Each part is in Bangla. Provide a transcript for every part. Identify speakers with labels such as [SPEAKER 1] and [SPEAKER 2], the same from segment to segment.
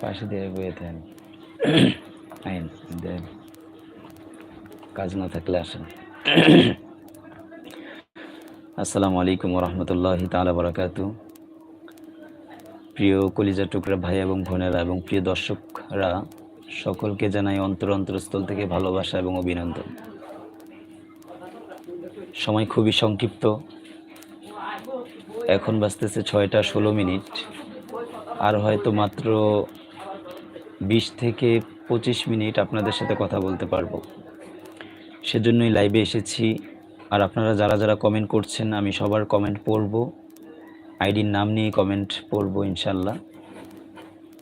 [SPEAKER 1] পাশে দিয়ে বয়ে দেন। আইন, দেন। কাজ না থাকলে আসেন। আসসালামু আলাইকুম রহমতুল্লাহ তালা বরাকাতু। প্রিয় কলিজা টুকরা ভাই এবং বোনেরা এবং প্রিয় দর্শকরা, সকলকে জানাই অন্তর অন্তরস্থল থেকে ভালোবাসা এবং অভিনন্দন। সময় খুবই সংক্ষিপ্ত। এখন বাজতেছে ছয়টা ষোলো মিনিট। আর হয়তো মাত্র বিশ থেকে পঁচিশ মিনিট আপনাদের সাথে কথা বলতে পারব। সেজন্যই লাইভে এসেছি। আর আপনারা যারা যারা কমেন্ট করছেন, আমি সবার কমেন্ট পড়ব। আইডির নাম নিয়ে কমেন্ট পড়ব ইনশাল্লাহ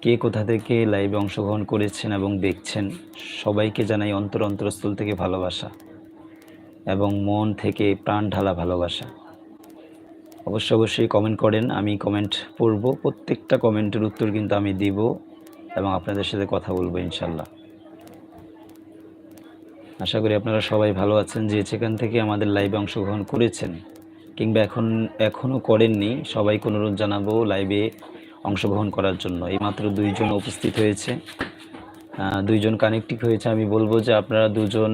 [SPEAKER 1] কে কোথা থেকে লাইভে অংশগ্রহণ করেছেন এবং দেখছেন, সবাইকে জানাই অন্তর অন্তরস্থল থেকে ভালোবাসা এবং মন থেকে প্রাণ ঢালা ভালোবাসা। অবশ্য অবশ্যই কমেন্ট করেন, আমি কমেন্ট পড়ব। প্রত্যেকটা কমেন্টের উত্তর কিন্তু আমি দিব। এবং আপনাদের সাথে কথা বলব ইনশাল্লাহ। আশা করি আপনারা সবাই ভালো আছেন, যে সেখান থেকে আমাদের লাইভে অংশগ্রহণ করেছেন কিংবা এখন এখনও করেননি, সবাইকে অনুরোধ জানাব লাইভে অংশগ্রহণ করার জন্য। এইমাত্র দুইজন উপস্থিত হয়েছে। দুইজন কানেক্টিভ হয়েছে। আমি বলব যে আপনারা দুজন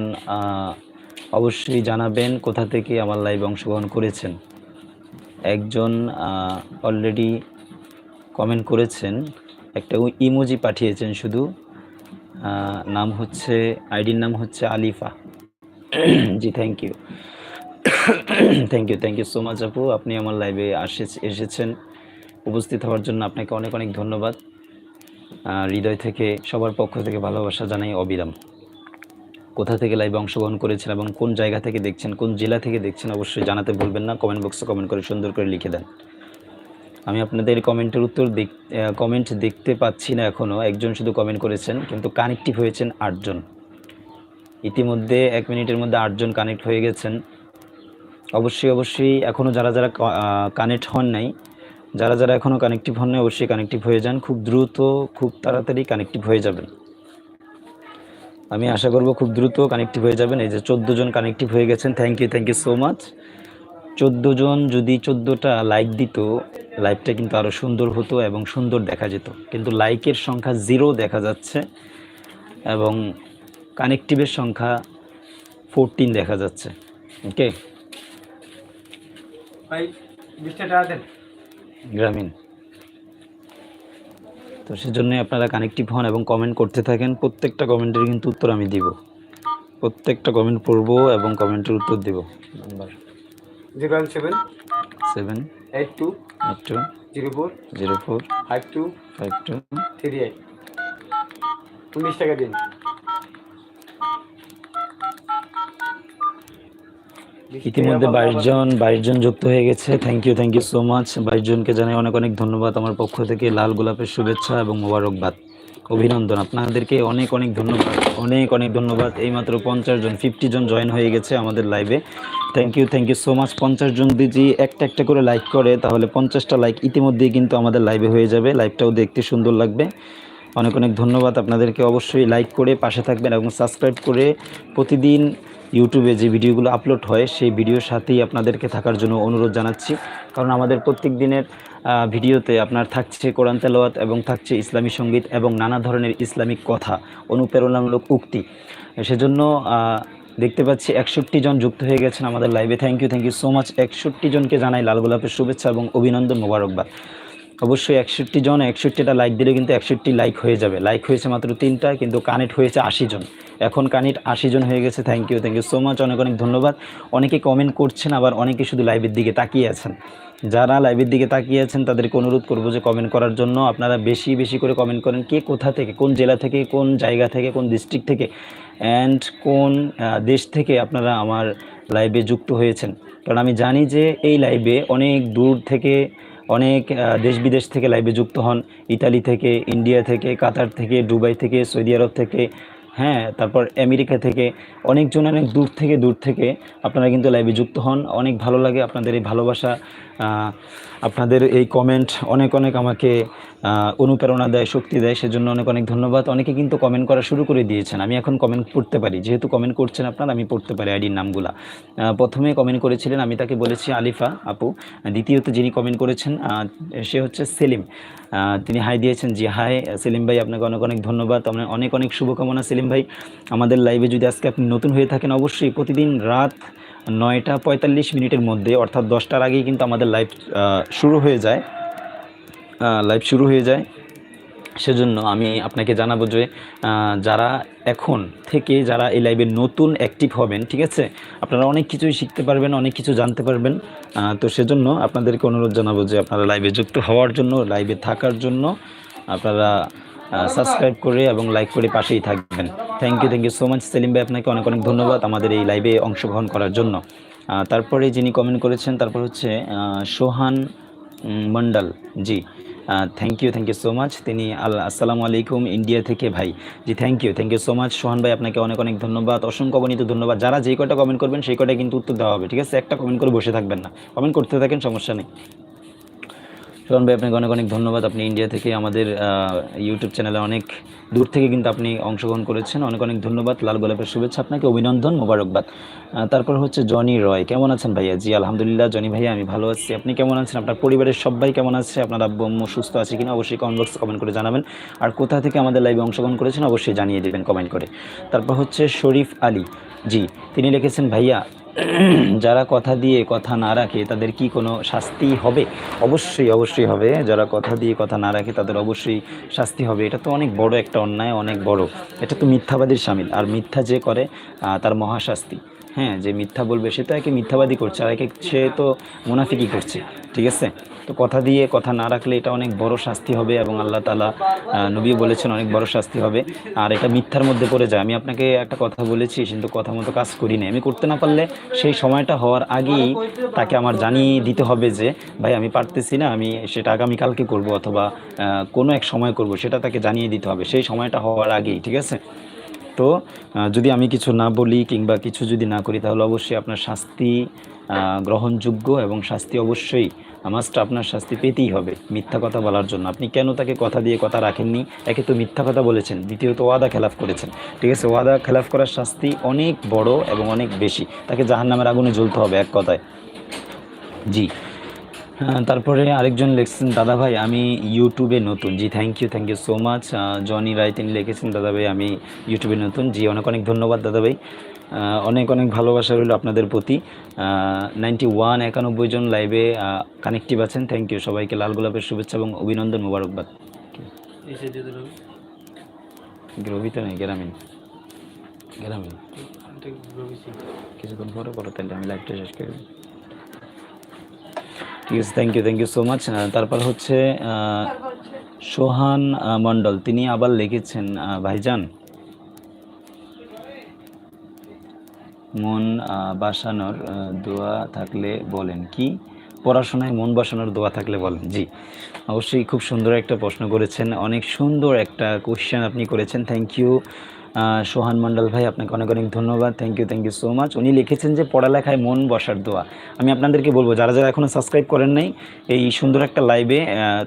[SPEAKER 1] অবশ্যই জানাবেন কোথা থেকে আমার লাইভে অংশগ্রহণ করেছেন। একজন অলরেডি কমেন্ট করেছেন। একটা ইমোজি পাঠিয়েছেন শুধু। নাম হচ্ছে আইডির নাম হচ্ছে আলিফা। জি thank you thank you thank you so much আপু। আপনি আমার লাইভে আসে, এসেছেন। উপস্থিত হওয়ার জন্য আপনাকে অনেক অনেক ধন্যবাদ। হৃদয় থেকে, সবার পক্ষ থেকে ভালোবাসা জানাই অবিরাম। কোথা থেকে লাইভে অংশগ্রহণ করেছেন এবং কোন জায়গা থেকে দেখছেন, কোন জেলা থেকে দেখছেন অবশ্যই জানাতে ভুলবেন না। কমেন্ট বক্সে কমেন্ট করে সুন্দর করে লিখে দেন। আমি আপনাদের কমেন্টের উত্তর দেখ কমেন্ট দেখতে পাচ্ছি না এখনও একজন শুধু কমেন্ট করেছেন, কিন্তু কানেক্টিভ হয়েছেন আটজন। ইতিমধ্যে এক মিনিটের মধ্যে আটজন কানেক্ট হয়ে গেছেন। অবশ্যই অবশ্যই এখনও যারা যারা কানেক্ট হন নাই, যারা যারা এখনও কানেক্টিভ হন নাই, অবশ্যই কানেক্টিভ হয়ে যান। খুব দ্রুত, খুব তাড়াতাড়ি কানেক্টিভ হয়ে যাবেন। আমি আশা করব খুব দ্রুত কানেক্টিভ হয়ে যাবেন। এই যে চোদ্দ জন কানেক্টিভ হয়ে গেছেন। Thank you thank you so much চোদ্দ জন যদি চোদ্দোটা লাইক দিত লাইভটা কিন্তু আরও সুন্দর হতো এবং সুন্দর দেখা যেত। কিন্তু লাইকের সংখ্যা জিরো দেখা যাচ্ছে এবং কানেক্টিভের সংখ্যা ফোরটিন দেখা যাচ্ছে। ওকে গ্রামীণ। তো সেজন্যই আপনারা কানেক্টিভ হন এবং কমেন্ট করতে থাকেন। প্রত্যেকটা কমেন্টের কিন্তু উত্তর আমি দিব। প্রত্যেকটা কমেন্ট পড়ব এবং কমেন্টের উত্তর দিব। Number
[SPEAKER 2] zero seven
[SPEAKER 1] seven
[SPEAKER 2] eight two
[SPEAKER 1] eight two
[SPEAKER 2] zero four
[SPEAKER 1] zero four
[SPEAKER 2] five two
[SPEAKER 1] five two
[SPEAKER 2] three eight উনিশ টাকা দিন।
[SPEAKER 1] ইতিমধ্যে বাইশ জন বাইশ জন যুক্ত হয়ে গেছে। Thank you thank you so much বাইশ জনকে জানাই অনেক অনেক ধন্যবাদ। আমার পক্ষ থেকে লাল গোলাপের শুভেচ্ছা এবং মোবারকবাদ। অভিনন্দন। আপনাদেরকে অনেক অনেক ধন্যবাদ। অনেক অনেক ধন্যবাদ। এইমাত্র পঞ্চাশ জন ফিফটি জন জয়েন হয়ে গেছে আমাদের লাইভে thank you thank you so much পঞ্চাশ জন যদি একটা একটা করে লাইক করে, তাহলে পঞ্চাশটা লাইক ইতিমধ্যেই কিন্তু আমাদের লাইভে হয়ে যাবে। লাইভটাও দেখতে সুন্দর লাগবে। অনেক অনেক ধন্যবাদ আপনাদেরকে অবশ্যই লাইক করে পাশে থাকবেন এবং সাবস্ক্রাইব করে প্রতিদিন ইউটিউবে যে ভিডিওগুলো আপলোড হয়, সেই ভিডিওর সাথেই আপনাদেরকে থাকার জন্য অনুরোধ জানাচ্ছি। কারণ আমাদের প্রত্যেক দিনের ভিডিওতে আপনার থাকছে কোরআন তেলাওয়াত এবং থাকছে ইসলামী সংগীত এবং নানা ধরনের ইসলামিক কথা, অনুপ্রেরণামূলক উক্তি। সেজন্য দেখতে পাচ্ছি একষট্টি জন যুক্ত হয়ে গেছেন আমাদের লাইভে thank you thank you so much একষট্টি জনকে জানাই লাল গোলাপের শুভেচ্ছা এবং অভিনন্দন মোবারকবাদ। অবশ্যই একষট্টি জন, একষট্টিটা লাইক দিলে কিন্তু একষট্টি লাইক হয়ে যাবে। লাইক হয়েছে মাত্র তিনটা, কিন্তু কানেক্ট হয়েছে আশি জন। এখন কানেক্ট আশি জন হয়ে গেছে। Thank you thank you so much অনেক অনেক ধন্যবাদ। অনেকে কমেন্ট করছেন, আবার অনেকে শুধু লাইভের দিকে তাকিয়ে আছেন। যারা লাইভের দিকে তাকিয়ে আছেন, তাদেরকে অনুরোধ করব যে কমেন্ট করার জন্য। আপনারা বেশি বেশি করে কমেন্ট করেন কে কোথা থেকে, কোন জেলা থেকে, কোন জায়গা থেকে, কোন ডিস্ট্রিক্ট থেকে। অ্যান্ড কোন দেশ থেকে আপনারা আমার লাইভে যুক্ত হয়েছেন? কারণ আমি জানি যে এই লাইভে অনেক দূর থেকে, অনেক দেশ বিদেশ থেকে লাইভে যুক্ত হন। ইতালি থেকে, ইন্ডিয়া থেকে, কাতার থেকে, দুবাই থেকে, সৌদি আরব থেকে হ্যাঁ তারপর আমেরিকা থেকে, অনেকজন অনেক দূর থেকে দূর থেকে আপনারা কিন্তু লাইভে যুক্ত হন। অনেক ভালো লাগে আপনাদের এই ভালোবাসা আপনাদের এই কমেন্ট অনেক অনেক আমাকে অনুপ্রেরণা দেয়, শক্তি দেয়, সেজন্য অনেক অনেক ধন্যবাদ। অনেকে কিন্তু কমেন্ট করা শুরু করে দিয়েছেন। আমি এখন কমেন্ট পড়তে পারি। যেহেতু কমেন্ট করছেন আপনার, আমি পড়তে পারি আইডির নামগুলা। প্রথমে কমেন্ট করেছিলেন, আমি তাকে বলেছি আলিফা আপু। দ্বিতীয়ত যিনি কমেন্ট করেছেন সে হচ্ছে সেলিম। তিনি হাই দিয়েছেন জি হাই, সেলিম ভাই, আপনাকে অনেক অনেক ধন্যবাদ। আপনার অনেক অনেক শুভকামনা সেলিম ভাই। আমাদের লাইভে যদি আজকে আপনি নতুন হয়ে থাকেন, অবশ্যই প্রতিদিন রাত নয়টা পঁয়তাল্লিশ মিনিটের মধ্যে, অর্থাৎ দশটার আগেই কিন্তু আমাদের লাইভ শুরু হয়ে যায়। লাইভ শুরু হয়ে যায়। সেজন্য আমি আপনাকে জানাব যে যারা এখন থেকে যারা এই লাইভে নতুন অ্যাক্টিভ হবেন, ঠিক আছে? আপনারা অনেক কিছুই শিখতে পারবেন, অনেক কিছু জানতে পারবেন। তো সেজন্য আপনাদেরকে অনুরোধ জানাব যে, আপনারা লাইভে যুক্ত হওয়ার জন্য লাইভে থাকার জন্য আপনারা সাবস্ক্রাইব করে এবং লাইক করে পাশেই থাকবেন। Thank you thank you so much Selim ভাই আপনাকে অনেক অনেক ধন্যবাদ আমাদের এই লাইভে অংশগ্রহণ করার জন্য। তারপরে যিনি কমেন্ট করেছেন, তারপর হচ্ছে Sohan Mondal ji. Thank you thank you so much তিনি আল্লাহ আসসালামু আলাইকুম ইন্ডিয়া থেকে ভাই। জি thank you thank you so much Sohan ভাই, আপনাকে অনেক অনেক ধন্যবাদ। অসংখ্য অগণিত ধন্যবাদ। যারা যে কটা কমেন্ট করবেন, সেই কটাই কিন্তু উত্তর দেওয়া হবে, ঠিক আছে? একটা কমেন্ট করে বসে থাকবেন না। কমেন্ট করতে থাকেন, সমস্যা নেই। সোহান ভাই, আপনাকে অনেক অনেক ধন্যবাদ। আপনি ইন্ডিয়া থেকে আমাদের ইউটিউব চ্যানেলে অনেক দূর থেকে কিন্তু আপনি অংশগ্রহণ করেছেন। অনেক অনেক ধন্যবাদ। লাল গোলাপের শুভেচ্ছা আপনাকে। অভিনন্দন। মোবারকবাদ। তারপর হচ্ছে জনি রয়। কেমন আছেন ভাইয়া? জি, আলহামদুলিল্লাহ। জনি ভাইয়া, আমি ভালো আছি। আপনি কেমন আছেন? আপনার পরিবারের সবাই কেমন আছে? আপনার আব্বু সুস্থ আছে কিনা? অবশ্যই কমেন্ট বক্সে কমেন্ট করে জানাবেন। আর কোথা থেকে আমাদের লাইভে অংশগ্রহণ করেছেন? অবশ্যই জানিয়ে দেবেন কমেন্ট করে। তারপর হচ্ছে শরীফ আলী। জি, তিনি লিখেছেন, ভাইয়া যারা কথা দিয়ে কথা না রাখে, তাদের কি কোনো শাস্তি হবে? অবশ্যই অবশ্যই হবে। যারা কথা দিয়ে কথা না রাখে, তাদের অবশ্যই শাস্তি হবে। এটা তো অনেক বড় একটা অন্যায়, অনেক বড়। এটা তো মিথ্যাবাদীর সামিল। আর মিথ্যা যে করে তার মহাশাস্তি। হ্যাঁ যে মিথ্যা বলবে, সে তো একে মিথ্যাবাদী করছে। আর একে, সে তো মুনাফিকি করছে। ঠিক আছে? তো কথা দিয়ে কথা না রাখলে এটা অনেক বড় শাস্তি হবে এবং আল্লাহ তালা নবীও বলেছেন অনেক বড় শাস্তি হবে। আর এটা মিথ্যার মধ্যে পড়ে যায়। আমি আপনাকে একটা কথা বলেছি কিন্তু কথা মতো কাজ করি না আমি করতে না পারলে সেই সময়টা হওয়ার আগেই তাকে আমার জানিয়ে দিতে হবে যে, ভাই, আমি পারতেছি না, আমি সেটা আগামীকালকে করব অথবা কোনো এক সময় করব। সেটা তাকে জানিয়ে দিতে হবে। সেই সময়টা হওয়ার আগেই, ঠিক আছে? তো যদি আমি কিছু না বলি কিংবা কিছু যদি না করি, তাহলে অবশ্যই আপনার শাস্তি গ্রহণযোগ্য এবং শাস্তি অবশ্যই মাস্ট আপনার শাস্তি পেতেই হবে, মিথ্যা কথা বলার জন্য। আপনি কেন তাকে কথা দিয়ে কথা রাখেননি? একে তো মিথ্যা কথা বলেছেন, দ্বিতীয়ত ওয়াদা খেলাফ করেছেন। ঠিক আছে, ওয়াদা খেলাফ করার শাস্তি অনেক বড় এবং অনেক বেশি। তাকে জাহান্নামের আগুনে জ্বলতে হবে এক কথায়। জি। তারপরে আরেকজন লিখছেন দাদা ভাই আমি ইউটিউবে নতুন। জি thank you thank you so much Joni Roy তিনি লিখেছেন দাদা ভাই আমি ইউটিউবে নতুন। জি অনেক অনেক ধন্যবাদ দাদা ভাই। অনেক অনেক ভালোবাসা রইল আপনাদের প্রতি। নাইনটি ওয়ান একানব্বই জন লাইভে কানেক্টিভ আছেন। থ্যাংক ইউ সবাইকে লাল গোলাপের শুভেচ্ছা এবং অভিনন্দন মোবারকবাদ। নেই গ্রামীণ গ্রামীণ কিছুক্ষণ পরে বলো তাহলে আমি লাইভটা শেষ করে। ঠিক আছে thank you thank you so much তারপর হচ্ছে সোহান মণ্ডল, তিনি আবার লিখেছেন ভাইজান। মন বাসানোর দোয়া থাকলে বলেন। কি? পড়াশোনায় মন বাসানোর দোয়া থাকলে বলেন। জি। অবশ্যই খুব সুন্দর একটা প্রশ্ন করেছেন। অনেক সুন্দর একটা কোশ্চেন আপনি করেছেন। থ্যাংক ইউ সোহান মণ্ডল ভাই, আপনাকে অনেক অনেক ধন্যবাদ। Thank you thank you so much উনি লিখেছেন যে, পড়ালেখায় মন বসার দোয়া। আমি আপনাদেরকে বলব, যারা যারা এখনও সাবস্ক্রাইব করেন নাই, এই সুন্দর একটা লাইভে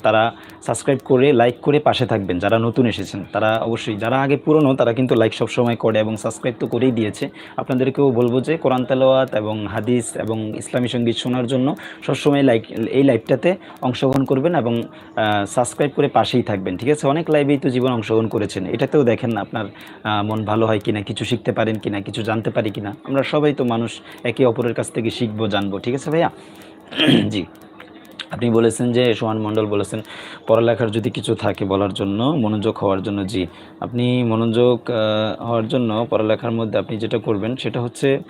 [SPEAKER 1] তারা সাবস্ক্রাইব করে লাইক করে পাশে থাকবেন। যারা নতুন এসেছেন, তারা অবশ্যই, যারা আগে পুরনো, তারা কিন্তু লাইক সবসময় করে এবং সাবস্ক্রাইব তো করেই দিয়েছে। আপনাদেরকেও বলব যে, কোরআন তেলাওয়াত এবং হাদিস এবং ইসলামী সংগীত শোনার জন্য সবসময় লাইক এই লাইভটাতে অংশগ্রহণ করবেন এবং সাবস্ক্রাইব করে পাশেই থাকবেন। ঠিক আছে? অনেক লাইভেই তো জীবন অংশগ্রহণ করেছেন। এটাতেও দেখেন আপনার মন ভালো হয় কিনা, কিছু শিখতে পারেন কিনা, কিছু জানতে পারি কিনা, আমরা সবাই তো মানুষ একে অপরের কাছ থেকে শিখব, জানব, ঠিক আছে ভাইয়া? জি। আপনি বলেছেন যে সোহান মণ্ডল বলেছেন, পড়ালেখার যদি কিছু থাকে বলার জন্য, মনোযোগ হওয়ার জন্য, জি। আপনি মনোযোগ হওয়ার জন্য পড়ালেখার মধ্যে আপনি যেটা করবেন সেটা হচ্ছে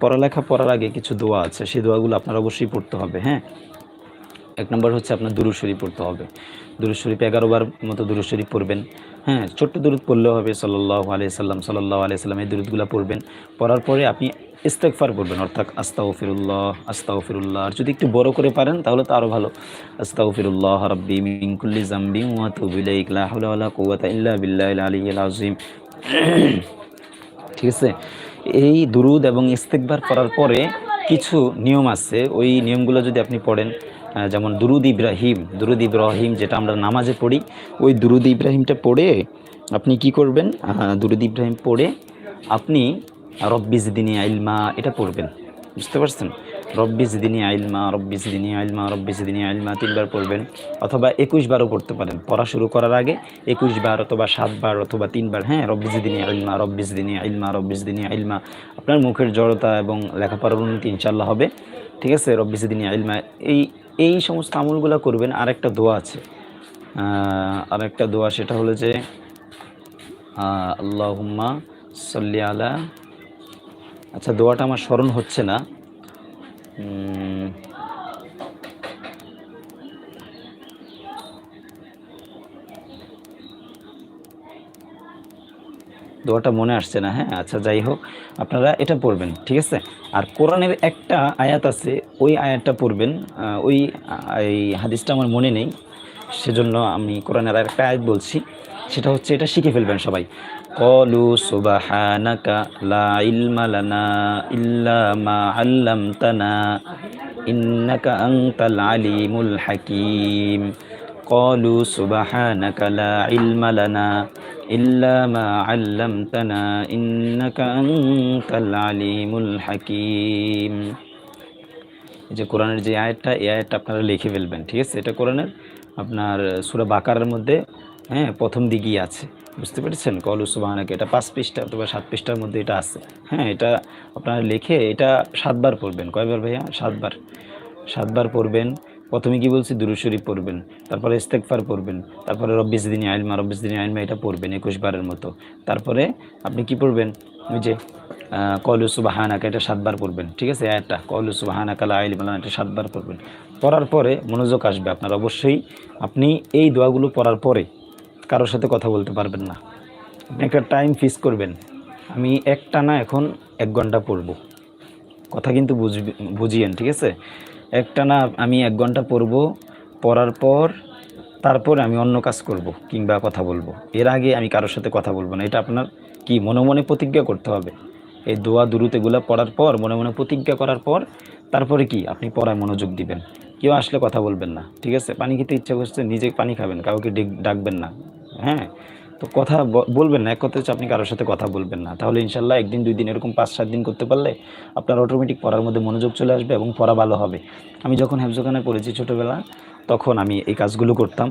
[SPEAKER 1] পড়ালেখা পড়ার আগে কিছু দোয়া আছে, সেই দোয়াগুলো আপনার অবশ্যই পড়তে হবে হ্যাঁ? এক নম্বর হচ্ছে আপনার দুরুদ শরীফ পড়তে হবে। দুরুদ শরীফ এগারো বার মতো দুরুদ শরীফ পড়বেন। হ্যাঁ ছোট্ট দুরুদ পড়লেও হবে সাল্লাহ আলিয়া সাল্লাম সাল্লাহ আলিয়া সাল্লাম এই দুরুদগুলো পড়বেন। পড়ার পরে আপনি ইস্তেকফার করবেন, অর্থাৎ আস্তাও ফিরুল্লাহ আস্তাও ফিরুল্লাহ আর যদি একটু বড় করে পারেন, তাহলে তো আরও ভালো। আস্তাও ফিরুল্লাহ রব্বি মিনকুল্লি জাম্বি ওয়া তুবিলাইক লা হাওলা ওয়ালা কুওয়াতা ইল্লা বিল্লাহিল আলিয়্যিল আযীম। ঠিক আছে? এই দুরুদ এবং ইস্তেকবার করার পরে কিছু নিয়ম আছে। ওই নিয়মগুলো যদি আপনি পড়েন যেমন দুরুদ ইব্রাহিম দুরুদ ইব্রাহিম যেটা আমরা নামাজে পড়ি, ওই দুরুদ ইব্রাহিমটা পড়ে আপনি কি করবেন? দুরুদ ইব্রাহিম পড়ে আপনি রব্বিজ দিনী আইলমা, এটা পড়বেন। বুঝতে পারছেন? রব্বিজ দিনী আইলমা রব্বিজ দিনী আইলমা রব্বিজ দিনী আইলমা তিনবার পড়বেন, অথবা একুশ বারও পড়তে পারেন। পড়া শুরু করার আগে একুশ বার অথবা সাতবার অথবা তিনবার হ্যাঁ রব্বিজ দিনী আইলমা রব্বিজ দিনী আইলমা রব্বিজ দিনী আইলমা, আপনার মুখের জড়তা এবং লেখাপড়ার উন্নতি ইনশাল্লাহ হবে। ঠিক আছে? রব্বিজ দিনী আইলমা, এই এই সমস্ত আমলগুলো করবেন আর একটা দোয়া আছে। আর একটা দোয়া সেটা হলো যে আল্লাহুম্মা সল্লি আলা আচ্ছা দোয়াটা আমার স্মরণ হচ্ছে না। দোয়াটা মনে আসছে না হ্যাঁ আচ্ছা যাই হোক, আপনারা এটা পড়বেন, ঠিক আছে? আর কোরআনের একটা আয়াত আছে ওই আয়াতটা পড়বেন ওই এই হাদিসটা আমার মনে নেই, সেজন্য আমি কোরআনের আর একটা আয়াত বলছি, সেটা হচ্ছে এটা শিখে ফেলবেন সবাই। কলু সুবাহানাকা লা আলিমুল হাকিম। কলু সুবাহানাকা লা ইলমা লানা ইল্লা আলিমুল হাকিম। যে কোরআনের যে আয়াতটা, এই আয়াতটা আপনারা লিখে ফেলবেন, ঠিক আছে? এটা কোরআনের আপনার সুরা বাকারের মধ্যে হ্যাঁ প্রথম দিকেই আছে, বুঝতে পেরেছেন? কলু সুবাহানাকে, এটা পাঁচ পৃষ্ঠা অথবা সাত পৃষ্ঠার মধ্যে এটা আছে হ্যাঁ? এটা আপনারা লিখে এটা সাতবার পড়বেন। কয়বার ভাইয়া? সাতবার। সাতবার পড়বেন। প্রথমে কি বলছি? দুরুশরীফ পড়বেন, তারপরে ইস্তেকফার পড়বেন, তারপরে রব্বিস দিনী আইলমা রব্বিস দিনী আইলমা, এটা পড়বেন একুশ বারের মতো। তারপরে আপনি কি পড়বেন? ওই যে কলু সুবাহানাকা, এটা সাতবার পড়বেন, ঠিক আছে একটা কলু সুবাহানাকা লা ইলাহা ইল্লাল্লাহ এটা সাতবার পড়বেন। পড়ার পরে মনোযোগ আসবে আপনার, অবশ্যই আপনি এই দোয়াগুলো পড়ার পরে কারোর সাথে কথা বলতে পারবেন না। আপনি একটা টাইম ফিক্স করবেন। আমি একটা না এখন এক ঘণ্টা পড়ব। কথা কিন্তু বুঝবি, বুঝিয়েন, ঠিক আছে? একটা না আমি এক ঘণ্টা পড়ব, পড়ার পর তারপরে আমি অন্য কাজ করব কিংবা কথা বলব। এর আগে আমি কারোর সাথে কথা বলব না। এটা আপনার কি, মনে মনে প্রতিজ্ঞা করতে হবে? এই দোয়া দুরুতেগুলো পড়ার পর, মনে মনে প্রতিজ্ঞা করার পর, তারপরে কি আপনি পড়ায় মনোযোগ দিবেন। কেউ আসলে কথা বলবেন না, ঠিক আছে? পানি খেতে ইচ্ছা করছে, নিজে পানি খাবেন, কাউকে ডাকবেন না হ্যাঁ? তো কথা বলবেন না, এক কথা হচ্ছে আপনি কারোর সাথে কথা বলবেন না। তাহলে ইনশাল্লাহ একদিন, দুই দিন এরকম পাঁচ, সাত দিন করতে পারলে আপনার অটোমেটিক পড়ার মধ্যে মনোযোগ চলে আসবে এবং পড়া ভালো হবে। আমি যখন হেফজোখানে পড়েছি ছোটোবেলা, তখন আমি এই কাজগুলো করতাম।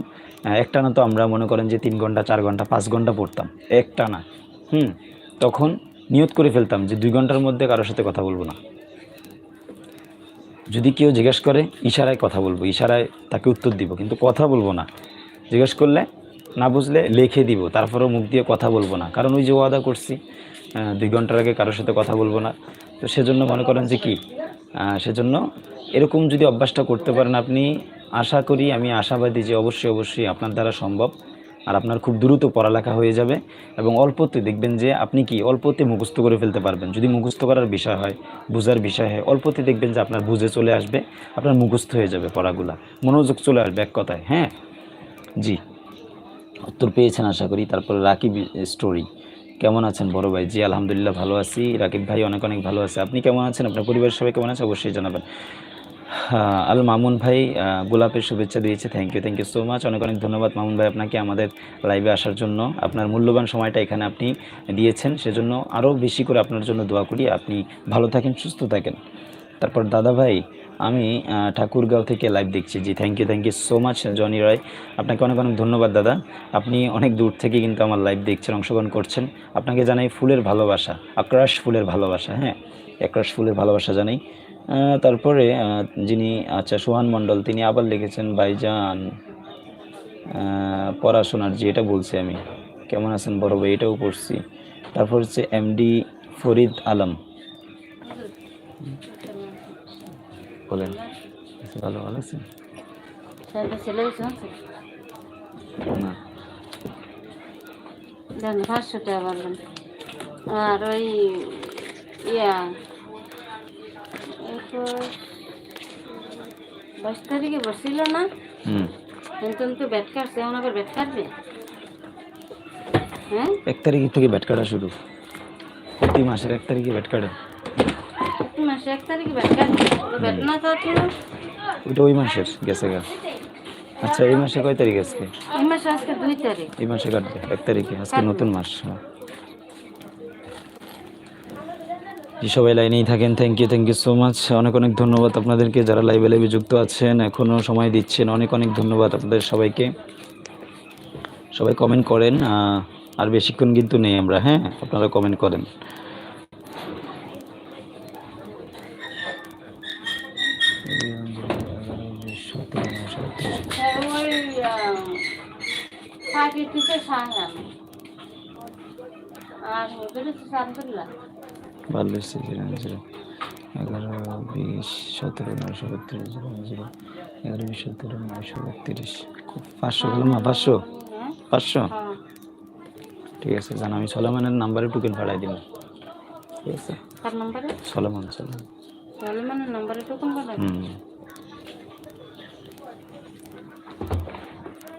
[SPEAKER 1] একটানা তো আমরা মনে করেন যে তিন ঘণ্টা, চার ঘণ্টা, পাঁচ ঘণ্টা পড়তাম। একটানা, হুম? তখন নিয়ত করে ফেলতাম যে দুই ঘণ্টার মধ্যে কারোর সাথে কথা বলব না। যদি কেউ জিজ্ঞেস করে, ইশারায় কথা বলব, ইশারায় তাকে উত্তর দিব, কিন্তু কথা বলব না। জিজ্ঞেস করলে না বুঝলে লিখে দিব, তারপরেও মুখ দিয়ে কথা বলব না। কারণ ওই যে ওয়াদা করছি দুই ঘণ্টার আগে কারোর সাথে কথা বলব না। তো সেজন্য মনে করেন যে কি সেজন্য এরকম যদি অভ্যাসটা করতে পারেন আপনি, আশা করি আমি আশাবাদী যে অবশ্যই অবশ্যই আপনার দ্বারা সম্ভব। আর আপনার খুব দ্রুত পড়ালেখা হয়ে যাবে এবং অল্পতে দেখবেন যে আপনি কি অল্পতে মুখস্থ করে ফেলতে পারবেন। যদি মুখস্থ করার বিষয় হয়, বোঝার বিষয় হয়, অল্পতে দেখবেন যে আপনার বুঝে চলে আসবে, আপনার মুখস্থ হয়ে যাবে পড়াগুলা। মনোযোগ চলে আসবে এক কথায় হ্যাঁ? জি। উত্তর পেয়েছেন আশা করি, তারপরে রাকিব স্টোরি কেমন আছেন বড় ভাই? জি, আলহামদুলিল্লাহ ভালো আছি। রাকিব ভাই অনেক অনেক ভালো আছে। আপনি কেমন আছেন? আপনার পরিবারের সবাই কেমন আছে? অবশ্যই জানাবেন। আল মামুন ভাই গোলাপের শুভেচ্ছা দিয়েছে। Thank you thank you so much অনেক অনেক ধন্যবাদ মামুন ভাই আপনাকে আমাদের লাইভে আসার জন্য। আপনার মূল্যবান সময়টা এখানে আপনি দিয়েছেন, সেজন্য আরও বেশি করে আপনার জন্য দোয়া করি। আপনি ভালো থাকেন, সুস্থ থাকেন। তারপর দাদা ভাই, আমি ঠাকুরগাঁও থেকে লাইভ দেখছি। জি thank you thank you so much Joni Roy. আপনাকে অনেক অনেক ধন্যবাদ দাদা। আপনি অনেক দূর থেকে কিন্তু আমার লাইভ দেখছেন, অংশগ্রহণ করছেন। আপনাকে জানাই ফুলের ভালোবাসা আক্রাশ ফুলের ভালোবাসা হ্যাঁ? একরাশ ফুলের ভালোবাসা জানাই। তারপরে যিনি আচ্ছা সোহান মণ্ডল, তিনি আবার লিখেছেন ভাইজান পড়াশোনার যে এটা বলছি আমি। কেমন আছেন বড় ভাই? এটাও পড়ছি। তারপর হচ্ছে এমডি ফরিদ আলম। বলেন। ভালো ভালো আছেন?
[SPEAKER 3] আর ওই, ইয়া বাইশ তারিখে বসছিল না।
[SPEAKER 1] হুম।
[SPEAKER 3] কিন্তু তো ব্যাট কাটছে এখন আবার ব্যাট কাটবে? হ্যাঁ?
[SPEAKER 1] এক তারিখ থেকে ব্যাট কাটা শুরু। প্রতি মাসের এক তারিখে ব্যাট কাটে।
[SPEAKER 3] প্রতি মাসে এক তারিখে ব্যাট কাটবে? ব্যাট না তো
[SPEAKER 1] ওইটা ওই মাসের গেছে গা। আচ্ছা এই মাসে কয় তারিখ আজকে?
[SPEAKER 3] এই মাসে আজকে দুই তারিখ।
[SPEAKER 1] এই মাসে কাটবে এক তারিখে আজকে নতুন মাস হ্যাঁ। জি সবাই লাইনেই থাকেন। Thank you thank you so much অনেক অনেক ধন্যবাদ আপনাদেরকে। যারা লাইভে লাইভে যুক্ত আছেন এখনও সময় দিচ্ছেন অনেক অনেক ধন্যবাদ আপনাদের সবাইকে। সবাই কমেন্ট করেন আর বেশিক্ষণ কিন্তু নেই আমরা হ্যাঁ? আপনারা কমেন্ট করেন।
[SPEAKER 3] হ্যাঁ, আর সান্তুল্লাহ
[SPEAKER 1] ভালো জিরো জিরো এগারো বিশ সতেরো নয়শো বত্রিশ জিরো জিরো এগারো বিশ সতেরো নয়শো বত্রিশ। পাঁচশো বললাম না পাঁচশো? পাঁচশো?
[SPEAKER 3] হ্যাঁ।
[SPEAKER 1] ঠিক আছে জান আমি সলমানের নাম্বারে টুকেন পাঠাই দিব ঠিক আছে? সলমান সলমান।
[SPEAKER 3] সলমানের নম্বরে টোকন বলে
[SPEAKER 1] হুম।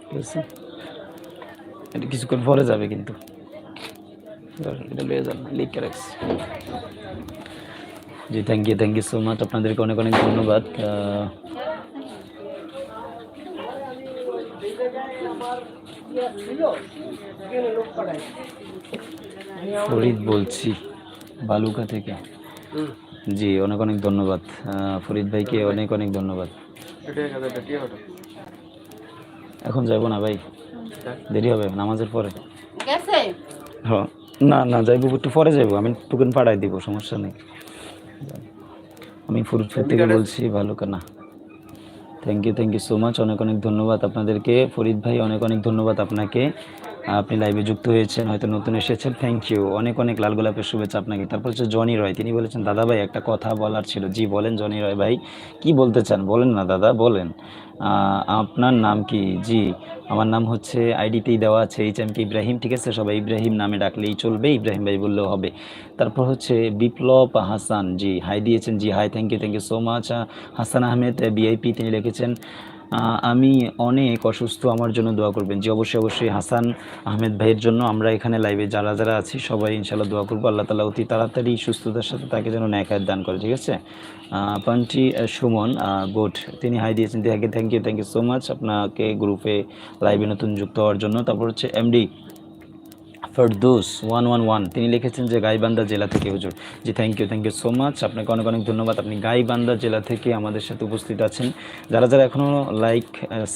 [SPEAKER 1] ঠিক আছে? এটা কিছুক্ষণ পরে যাবে কিন্তু। ধরেন, এটা লিয়ে যান লিখে রাখছি জি thank you thank you so much আপনাদেরকে অনেক অনেক ধন্যবাদ। ফরিদ বলছি বালুকা থেকে। জি অনেক অনেক ধন্যবাদ। ফরিদ ভাইকে অনেক অনেক ধন্যবাদ। এখন যাব না ভাই? দেরি হবে নামাজের পরে।
[SPEAKER 3] গেছে?
[SPEAKER 1] হ্যাঁ। না না যাইব একটু পরে যাইব। আমি টুকেন পাঠাই দিব সমস্যা নেই। আমি ফরিদপুর থেকে বলছি ভালো না। Thank you thank you so much অনেক অনেক ধন্যবাদ আপনাদেরকে। ফরিদ ভাই অনেক অনেক ধন্যবাদ আপনাকে। আপনি লাইভে যুক্ত হয়েছেন, হয়তো নতুন এসেছেন। থ্যাংক ইউ অনেক অনেক লাল গোলাপের শুভেচ্ছা আপনাকে। তারপর হচ্ছে জনি রয়। তিনি বলেছেন দাদা ভাই একটা কথা বলার ছিল। জি, বলেন জনি রয় ভাই, কি বলতে চান? বলেন না, দাদা, বলেন। আপনার নাম কি? জি, আমার নাম হচ্ছে আইডিতেই দেওয়া আছে এইচ এম কে ইব্রাহিম ঠিক আছে? সবাই ইব্রাহিম নামে ডাকলেই চলবে ইব্রাহিম ভাই বললেও হবে। তারপর হচ্ছে বিপ্লব হাসান, জি হাই দিয়েছেন। জি hi thank you thank you so much Hasan Ahmed VIP তিনি লিখেছেন আমি অনেক অসুস্থ, আমার জন্য দোয়া করবেন। যে অবশ্যই অবশ্যই। হাসান আহমেদ ভাইয়ের জন্য আমরা এখানে লাইভে যারা যারা আছি, সবাই ইনশাল্লাহ দোয়া করব। আল্লাহ তালা অতি তাড়াতাড়ি সুস্থতার সাথে তাকে যেন ন্যাকায় দান করে, ঠিক আছে? পান্টি সুমন গোট, তিনি হাই দিয়েছেন। Thank you thank you so much আপনাকে গ্রুপে লাইভে নতুন যুক্ত হওয়ার জন্য। তারপর হচ্ছে MD Ferdous one one one তিনি লিখেছেন যে, গাইবান্ধা জেলা থেকে, হুজুর। জি thank you thank you so much আপনাকে অনেক অনেক ধন্যবাদ। আপনি গাইবান্ধা জেলা থেকে আমাদের সাথে উপস্থিত আছেন। যারা যারা এখনও লাইক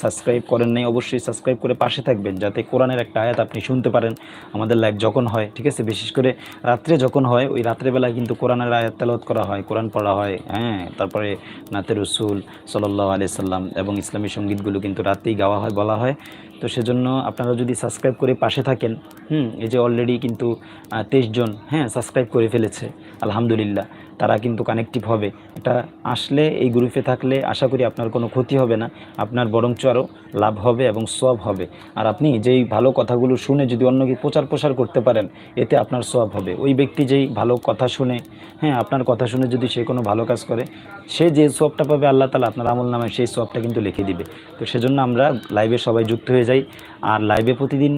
[SPEAKER 1] সাবস্ক্রাইব করেন নাই, অবশ্যই সাবস্ক্রাইব করে পাশে থাকবেন, যাতে কোরআনের একটা আয়াত আপনি শুনতে পারেন আমাদের লাইভ যখন হয়, ঠিক আছে? বিশেষ করে রাত্রে যখন হয়, ওই রাত্রেবেলায় কিন্তু কোরআনের আয়াত তেলাওয়াত করা হয়, কোরআন পড়া হয় হ্যাঁ? তারপরে নাতে রসুল সাল্লাহ আলি সাল্লাম এবং ইসলামী সঙ্গীতগুলো কিন্তু রাতেই গাওয়া হয়, বলা হয়। তো সেজন্য আপনারা যদি সাবস্ক্রাইব করে পাশে থাকেন, হুম, এই যে অলরেডি কিন্তু তেইশ জন হ্যাঁ সাবস্ক্রাইব করে ফেলেছে, আলহামদুলিল্লাহ। তারা কিন্তু কানেকটিভ হবে। এটা আসলে এই গ্রুপে থাকলে আশা করি আপনার কোনো ক্ষতি হবে না। আপনার বরঞ্চ আরও লাভ হবে এবং সব হবে। আর আপনি যেই ভালো কথাগুলো শুনে যদি অন্যকে প্রচার প্রসার করতে পারেন, এতে আপনার সব হবে। ওই ব্যক্তি যেই ভালো কথা শুনে হ্যাঁ আপনার কথা শুনে যদি সে কোনো ভালো কাজ করে, সে যে সবটা পাবে আল্লাহ তালা আপনার আমল নামে সেই সবটা কিন্তু লিখে দিবে। তো সেজন্য আমরা লাইভে সবাই যুক্ত হয়ে যাই। আর লাইভে প্রতিদিন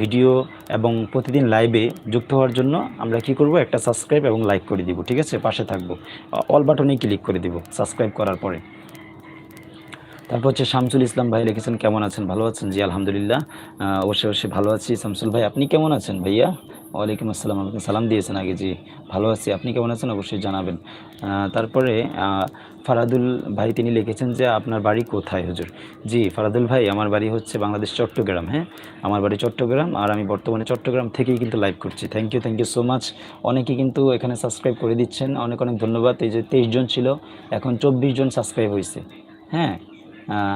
[SPEAKER 1] ভিডিও এবং প্রতিদিন লাইভে যুক্ত হওয়ার জন্য আমরা কি করব? একটা সাবস্ক্রাইব এবং লাইক করে দিব, ঠিক আছে? পাশে থাকব। অল বাটনে ক্লিক করে দিব সাবস্ক্রাইব করার পরে। তারপর হচ্ছে শামসুল ইসলাম ভাই লিখেছেন, কেমন আছেন? ভালো আছেন? জি, আলহামদুলিল্লাহ। অবশ্যই অবশ্যই ভালো আছি। শামসুল ভাই, আপনি কেমন আছেন ভাইয়া? ওয়ালাইকুম আসসালাম আপনি সালাম দিয়েছেন আগে, জি। ভালো আছি, আপনি কেমন আছেন? অবশ্যই জানাবেন। তারপরে ফারাদুল ভাই, তিনি লিখেছেন যে, আপনার বাড়ি কোথায়, হুজুর? জি, ফারাদুল ভাই, আমার বাড়ি হচ্ছে বাংলাদেশ, চট্টগ্রাম হ্যাঁ? আমার বাড়ি চট্টগ্রাম, আর আমি বর্তমানে চট্টগ্রাম থেকেই কিন্তু লাইভ করছি। Thank you thank you so much অনেকে কিন্তু এখানে সাবস্ক্রাইব করে দিচ্ছেন। অনেক অনেক ধন্যবাদ। এই যে তেইশ জন ছিল, এখন চব্বিশ জন সাবস্ক্রাইব হয়েছে হ্যাঁ?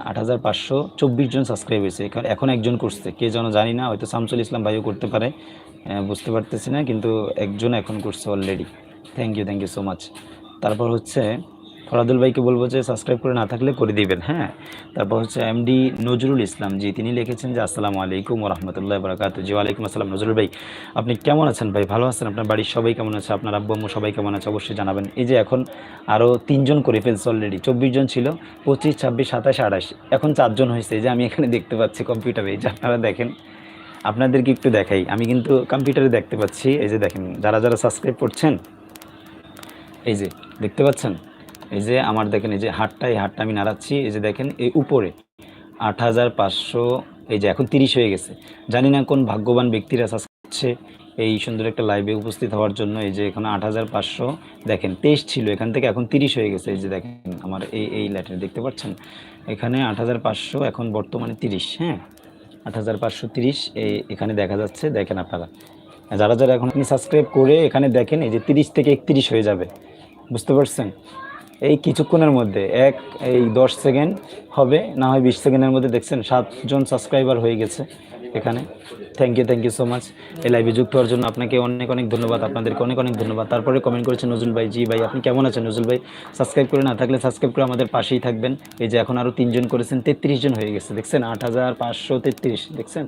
[SPEAKER 1] আট হাজার পাঁচশো চব্বিশ জন সাবস্ক্রাইব হয়েছে এখন একজন করছে, কে যেন জানি না, হয়তো শামসুল ইসলাম ভাইও করতে পারে। বুঝতে পারতেছি না, কিন্তু একজন এখন করছে already thank you thank you so much তারপর হচ্ছে, ফরাদুল ভাইকে বলব যে সাবস্ক্রাইব করে না থাকলে করে দিবেন হ্যাঁ? তারপর হচ্ছে এমডি নজরুল ইসলাম জি, তিনি লিখেছেন যে, আসসালামু আলাইকুম রহমতুল্লাহ বরাকাত জি, ওয়ালাইকুম আসসালাম নজরুল ভাই। আপনি কেমন আছেন ভাই? ভালো আছেন? আপনার বাড়ির সবাই কেমন আছে? আপনার আব্বু সবাই কেমন আছে? অবশ্যই জানাবেন। এই যে এখন আরও তিনজন করে ফেলছে অলরেডি চব্বিশ জন ছিল, পঁচিশ, ছাব্বিশ, সাতাশ, আঠাশ। এখন চারজন হয়েছে যে আমি এখানে দেখতে পাচ্ছি কম্পিউটারে যে আপনারা দেখেন। আপনাদেরকে একটু দেখাই। আমি কিন্তু কম্পিউটারে দেখতে পাচ্ছি, এই যে দেখেন, যারা যারা সাবস্ক্রাইব করছেন, এই যে, দেখতে পাচ্ছেন? এই যে আমার দেখেন, এই যে হাটটা, এই হাটটা আমি নাড়াচ্ছি, এই যে দেখেন, এই উপরে আট হাজার পাঁচশো, এই যে এখন তিরিশ হয়ে গেছে। জানি না কোন ভাগ্যবান ব্যক্তিরা সাবস্ক্রাইব করছে এই সুন্দর একটা লাইভে উপস্থিত হওয়ার জন্য, এই যে এখানে আট হাজার পাঁচশো, দেখেন, তেইশ ছিল, এখান থেকে এখন তিরিশ হয়ে গেছে, এই যে দেখেন, আমার এই এই ল্যাটার দেখতে পাচ্ছেন? এখানে আট হাজার পাঁচশো, এখন বর্তমানে তিরিশ হ্যাঁ? আট হাজার পাঁচশো তিরিশ এই এখানে দেখা যাচ্ছে, দেখেন আপনারা। যারা যারা এখন আপনি সাবস্ক্রাইব করে এখানে দেখেন, এই যে তিরিশ থেকে একত্রিশ হয়ে যাবে। বুঝতে পারছেন? এই কিছুক্ষণের মধ্যে, এক, এই দশ সেকেন্ড হবে, না হয় বিশ সেকেন্ডের মধ্যে দেখছেন, সাতজন সাবস্ক্রাইবার হয়ে গেছে। এখানে। Thank you thank you so much এই লাইভে যুক্ত হওয়ার জন্য আপনাকে অনেক অনেক ধন্যবাদ। আপনাদেরকে অনেক অনেক ধন্যবাদ। তারপরে কমেন্ট করেছেন নজরুল ভাই, জি ভাই, আপনি কেমন আছেন নজরুল ভাই? সাবস্ক্রাইব করে না থাকলে সাবস্ক্রাইব করে আমাদের পাশেই থাকবেন। এই যে এখন আরও তিনজন করেছেন, তেত্রিশ জন হয়ে গেছে, দেখছেন? আট হাজার পাঁচশো তেত্রিশ, দেখছেন?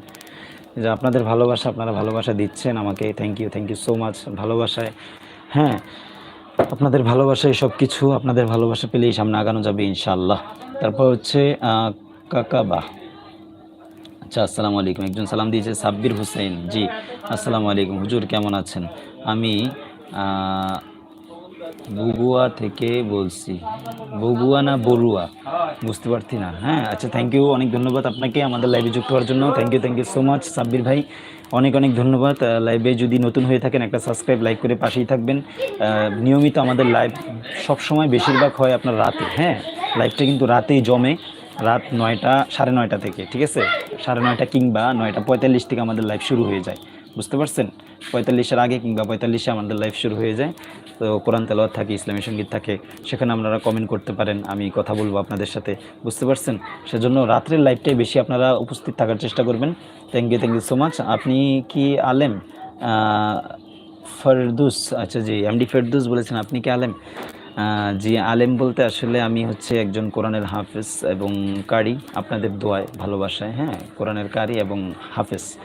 [SPEAKER 1] যে আপনাদের ভালোবাসা, আপনারা ভালোবাসা দিচ্ছেন আমাকে। Thank you thank you so much ভালোবাসায় হ্যাঁ আপনাদের ভালোবাসায় সব কিছু আপনাদের ভালোবাসা পেলেই সামনে আগানো যাবে ইনশাআল্লাহ। তারপর হচ্ছে কাকাবা আচ্ছা আসসালামু আলাইকুম। একজন সালাম দিয়েছে, সাব্বির হুসাইন। জি, আসসালামু আলাইকুম। হুজুর, কেমন আছেন? আমি বগুয়া থেকে বলছি। বগুয়া না বড়ুয়া? বুঝতে পারছি না। হ্যাঁ আচ্ছা থ্যাংক ইউ অনেক ধন্যবাদ আপনাকে আমাদের লাইভে যুক্ত হওয়ার জন্য। Thank you thank you so much Sabbir ভাই। অনেক অনেক ধন্যবাদ। লাইভে যদি নতুন হয়ে থাকেন, একটা সাবস্ক্রাইব লাইক করে পাশেই থাকবেন। নিয়মিত আমাদের লাইভ সবসময় বেশিরভাগ হয় আপনার রাতে। হ্যাঁ লাইভটা কিন্তু রাতেই জমে। রাত নয়টা, সাড়ে নয়টা থেকে, ঠিক আছে? সাড়ে নয়টা কিংবা নয়টা পঁয়তাল্লিশ থেকে আমাদের লাইভ শুরু হয়ে যায়। বুঝতে পারছেন? পঁয়তাল্লিশের আগে কিংবা পঁয়তাল্লিশে আমাদের লাইভ শুরু হয়ে যায়। তো কোরআন তেলাওয়াত থাকে, ইসলামী সংগীত থাকে, সেখানে আপনারা কমেন্ট করতে পারেন, আমি কথা বলব আপনাদের সাথে। বুঝতে পারছেন? সেজন্য রাত্রের লাইভটাই বেশি আপনারা উপস্থিত থাকার চেষ্টা করবেন। Thank you thank you so much আপনি কি আলেম? ফেরদুস আচ্ছা জি, এমডি ফেরদুস বলেছেন, আপনি কি আলেম? জি, আলেম বলতে আসলে আমি হচ্ছে একজন কোরআনের হাফেজ এবং কারি। আপনাদের দোয়ায়, ভালোবাসায় হ্যাঁ কোরআনের কারি এবং হাফেজ।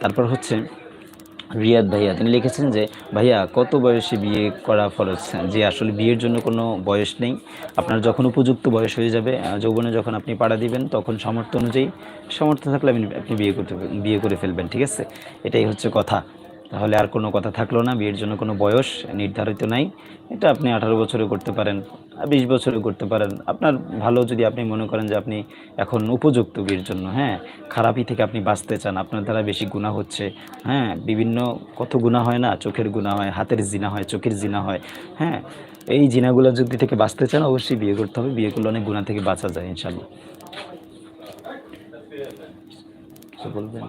[SPEAKER 1] তারপর হচ্ছে রিয়াদ ভাইয়া। তিনি লিখেছেন যে, ভাইয়া, কত বয়সে বিয়ে করা ফরজ? যে আসলে বিয়ের জন্য কোনো বয়স নেই। আপনার যখন উপযুক্ত বয়স হয়ে যাবে যৌবনে যখন আপনি পাড়া দিবেন, তখন সামর্থ্য অনুযায়ী, সামর্থ্য থাকলে আপনি আপনি বিয়ে করতে, বিয়ে করে ফেলবেন, ঠিক আছে? এটাই হচ্ছে কথা। তাহলে আর কোনো কথা থাকল না, বিয়ের জন্য কোনো বয়স নির্ধারিত নাই। এটা আপনি আঠারো বছরে করতে পারেন, বিশ বছরে করতে পারেন। আপনার ভালো যদি আপনি মনে করেন যে আপনি এখন উপযুক্ত বিয়ের জন্য হ্যাঁ খারাপই থেকে আপনি বাঁচতে চান, আপনার দ্বারা বেশি গুণা হচ্ছে হ্যাঁ বিভিন্ন কত গুণা হয় না, চোখের গুণা হয়, হাতের জিনা হয়, চোখের জিনা হয় হ্যাঁ এই জিনাগুলো যদি থেকে বাঁচতে চান, অবশ্যই বিয়ে করতে হবে বিয়ে করলে অনেক গুণা থেকে বাঁচা যায় ইনশাল্লাহ কিছু বলবেন।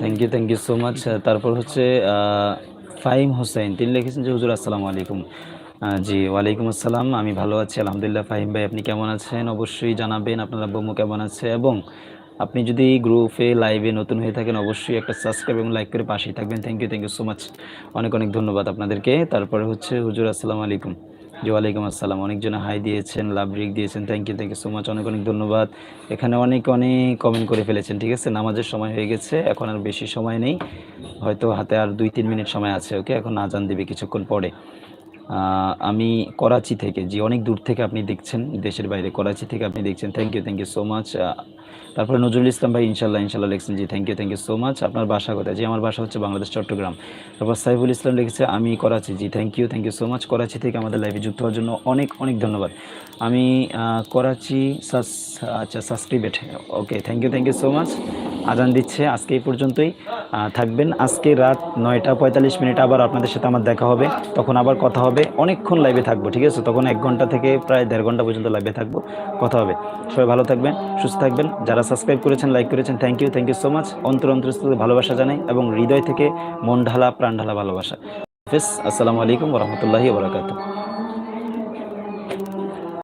[SPEAKER 1] Thank you thank you so much তারপর হচ্ছে ফাইম হোসেন, তিনি লিখেছেন যে, হুজুর, আসসালামু আলাইকুম। জি, ওয়ালাইকুম আসসালাম, আমি ভালো আছি, আলহামদুলিল্লাহ। ফাহিম ভাই, আপনি কেমন আছেন? অবশ্যই জানাবেন, আপনার আব্বু কেমন আছে? এবং আপনি যদি গ্রুপে, লাইভে নতুন হয়ে থাকেন, অবশ্যই একটা সাবস্ক্রাইব এবং লাইক করে পাশেই থাকবেন। Thank you thank you so much অনেক অনেক ধন্যবাদ আপনাদেরকে। তারপরে হচ্ছে, হুজুর, আসসালামু আলাইকুম। জি, ওয়ালাইকুম আসসালাম। অনেকজনে হাই দিয়েছেন লাভ রিক দিয়েছেন thank you thank you so much অনেক অনেক ধন্যবাদ। এখানে অনেক অনেক কমেন্ট করে ফেলেছেন, ঠিক আছে? নামাজের সময় হয়ে গেছে, এখন আর বেশি সময় নেই। হয়তো হাতে আর দুই তিন মিনিট সময় আছে ওকে এখন আজান দিবে কিছুক্ষণ পরে। আমি করাচি থেকে, জি, অনেক দূর থেকে আপনি দেখছেন, দেশের বাইরে করাচি থেকে আপনি দেখছেন। Thank you thank you so much তারপরে নজরুল ইসলাম ভাই ইনশাল্লাহ ইনশাল্লাহ লিখছেন, জি thank you thank you so much আপনার বাসা কোথায়? জি, আমার বাসা হচ্ছে বাংলাদেশ, চট্টগ্রাম। তারপর সাইফুল ইসলাম লিখেছে, আমি করাচি। জি thank you thank you so much Karachi থেকে আমাদের লাইফে যুক্ত হওয়ার জন্য অনেক অনেক ধন্যবাদ। আমি করাচি সাস আচ্ছা subscribed okay thank you thank you so much আজান দিচ্ছে আজকে এই পর্যন্তই। থাকবেন আজকে রাত নয়টা পঁয়তাল্লিশ মিনিট, আবার আপনাদের সাথে আমার দেখা হবে। তখন আবার কথা হবে। অনেকক্ষণ লাইভে থাকব, ঠিক আছে? তখন এক ঘণ্টা থেকে প্রায় দেড় ঘণ্টা পর্যন্ত লাইভে থাকব। কথা হবে। সবাই ভালো থাকবেন, সুস্থ থাকবেন। যারা সাবস্ক্রাইব করেছেন লাইক করেছেন thank you thank you so much অন্তর অন্তরস্থ ভালোবাসা জানাই এবং হৃদয় থেকে মন ঢালা, প্রাণ ঢালা ভালোবাসা। আসসালামু আলাইকুম রহমতুল্লাহি ওবরাকাতু